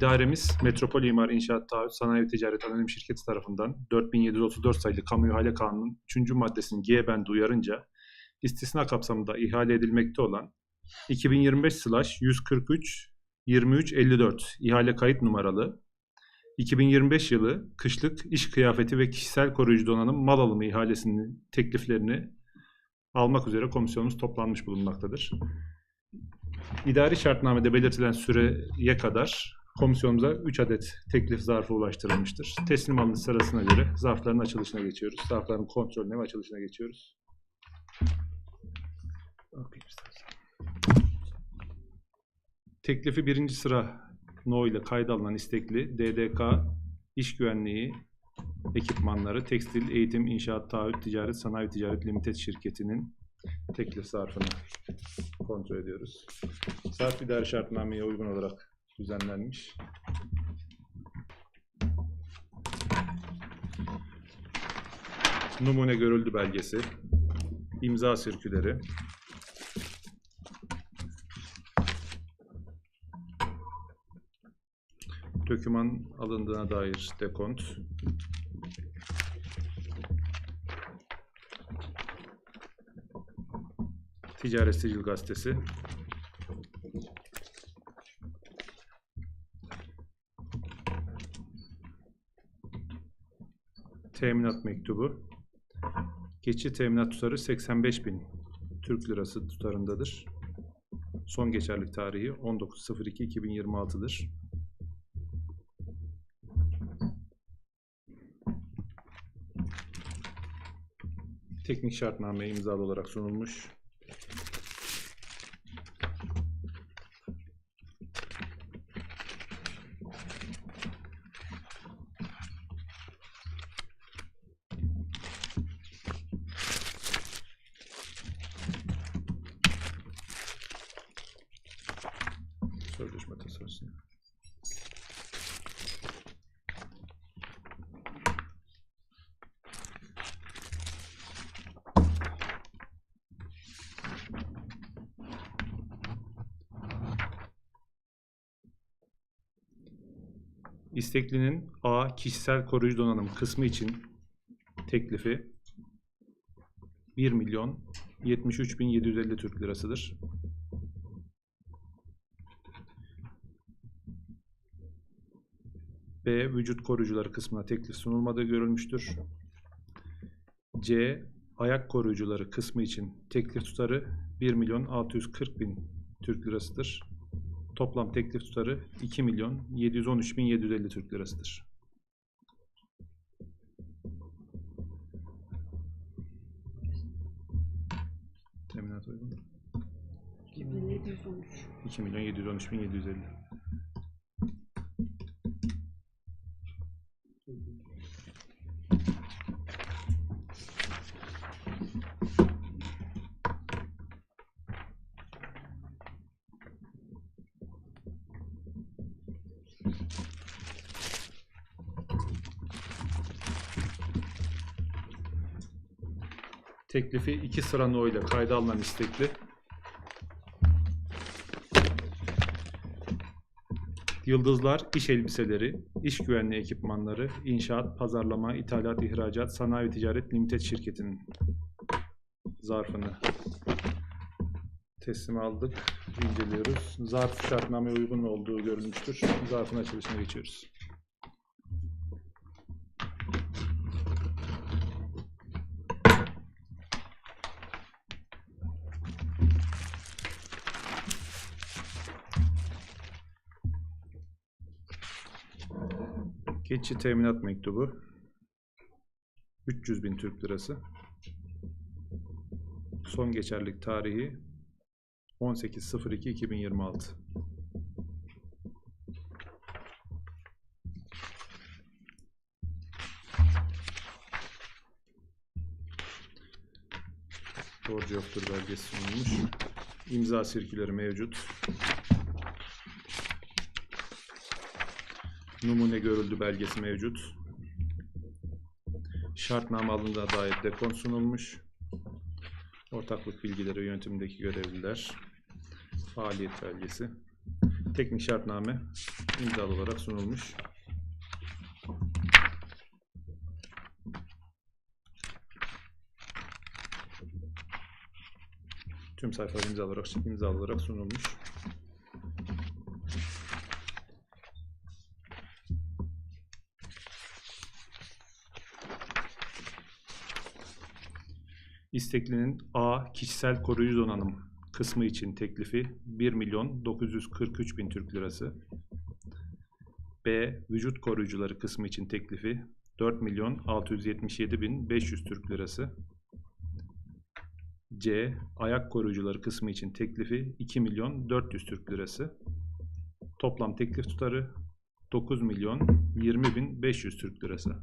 İdaremiz Metropol İmar İnşaat Taahhüt Sanayi ve Ticaret Anonim Şirketi tarafından 4734 sayılı Kamu İhale Kanunu'nun 3. maddesinin G bendi uyarınca istisna kapsamında ihale edilmekte olan 2025 143 23 54 ihale kayıt numaralı 2025 yılı kışlık iş kıyafeti ve kişisel koruyucu donanım mal alımı ihalesinin tekliflerini almak üzere komisyonumuz toplanmış bulunmaktadır. İdari şartnamede belirtilen süreye kadar komisyonumuza 3 adet teklif zarfı ulaştırılmıştır. Teslim alınış sırasına göre zarfların açılışına geçiyoruz. Zarfların kontrolüne ve açılışına geçiyoruz. Teklifi birinci sıra no ile kayda alınan istekli DDK iş güvenliği ekipmanları Tekstil Eğitim İnşaat Taahhüt Ticaret Sanayi Ticaret Limited şirketinin teklif zarfını kontrol ediyoruz. Zarf idari şartnameye uygun olarak düzenlenmiş. Numune görüldü belgesi, imza sirküleri, döküman alındığına dair dekont, Ticaret Sicil Gazetesi, teminat mektubu, geçici teminat tutarı 85 bin Türk Lirası tutarındadır. Son geçerlik tarihi 19.02.2026'dır. Teknik şartname imzalı olarak sunulmuş. Sözleşme tasarısı. İsteklinin A. Kişisel koruyucu donanım kısmı için teklifi 1 milyon 73 bin 750 Türk lirasıdır. B. Vücut koruyucuları kısmına teklif sunulmadığı görülmüştür. C. Ayak koruyucuları kısmı için teklif tutarı 1 milyon 640 bin Türk lirasıdır. Toplam teklif tutarı 2 milyon 713 bin 750 Türk lirasıdır. Teminat uygun. 2713. 2 milyon 713 bin 750. Teklifi iki sıra no ile kayda alınan istekli Yıldızlar iş elbiseleri, iş güvenliği ekipmanları, inşaat, pazarlama, ithalat, ihracat, sanayi ve ticaret limited şirketinin zarfını teslim aldık, inceliyoruz. Zarf şartnameye uygun olduğu görülmüştür. Zarfın açılışına geçiyoruz. Geçici teminat mektubu 300 bin Türk lirası. Son geçerlik tarihi 18.02.2026. Borcu yoktur belgesi sunulmuş. İmza sirküleri mevcut. Numune görüldü belgesi mevcut. Şartname alındığına dair dekon sunulmuş. Ortaklık bilgileri yönetimindeki görevliler. Faaliyet belgesi. Teknik şartname imzalı olarak sunulmuş. Tüm sayfalar imzalı olarak, imzalı olarak sunulmuş. İsteklinin A kişisel koruyucu donanım kısmı için teklifi 1 milyon 943 bin Türk lirası. B vücut koruyucuları kısmı için teklifi 4 milyon 677 bin 500 Türk lirası. C ayak koruyucuları kısmı için teklifi 2 milyon 400 Türk lirası. Toplam teklif tutarı 9 milyon 20 bin 500 Türk lirası.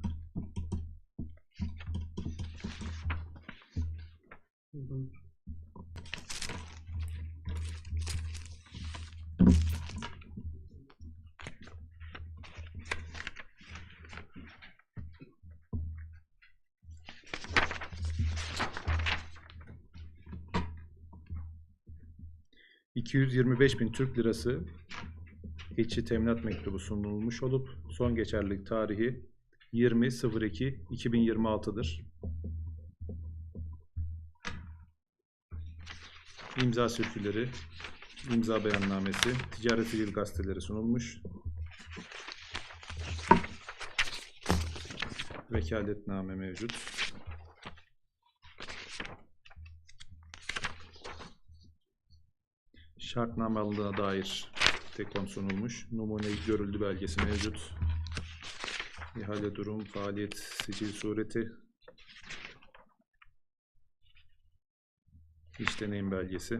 ...225 bin Türk lirası geçici teminat mektubu sunulmuş olup son geçerlilik tarihi 20.02.2026'dır. İmza sürküleri, imza beyannamesi, ticaret sicil gazeteleri sunulmuş. Vekaletname mevcut. Şartname alındığına dair tekon sunulmuş. Numune görüldü belgesi mevcut. İhale durum, faaliyet, sicil sureti. İş deneyim belgesi.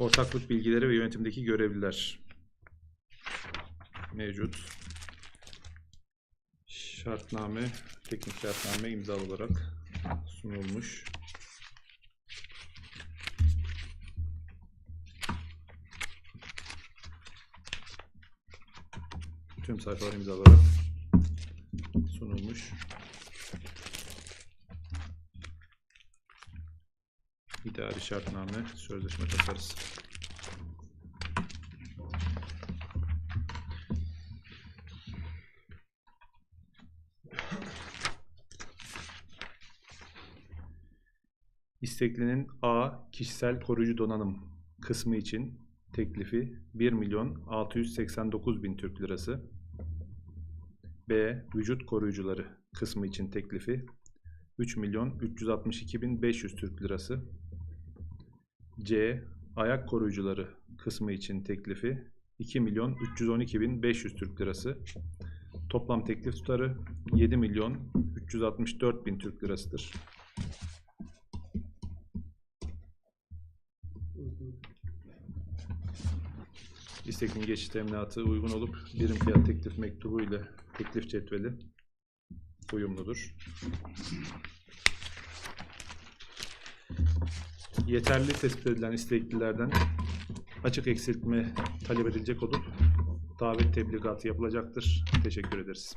Ortaklık bilgileri ve yönetimdeki görevliler mevcut. Şartname, teknik şartname imzalı olarak sunulmuş. Tüm sayfalar imzalı olarak sunulmuş. İdari şartname, sözleşme tasarısı. İsteklinin A kişisel koruyucu donanım kısmı için teklifi 1 milyon 689 bin Türk lirası. B vücut koruyucuları kısmı için teklifi 3 milyon 362 bin 500 Türk lirası. C ayak koruyucuları kısmı için teklifi 2 milyon 312 bin 500 Türk lirası. Toplam teklif tutarı 7 milyon 364 bin Türk lirasıdır. İsteklinin geçiş teminatı uygun olup birim fiyat teklif mektubu ile teklif cetveli uyumludur. Yeterli tespit edilen isteklilerden açık eksiltme talep edilecek olup davet tebligatı yapılacaktır. Teşekkür ederiz.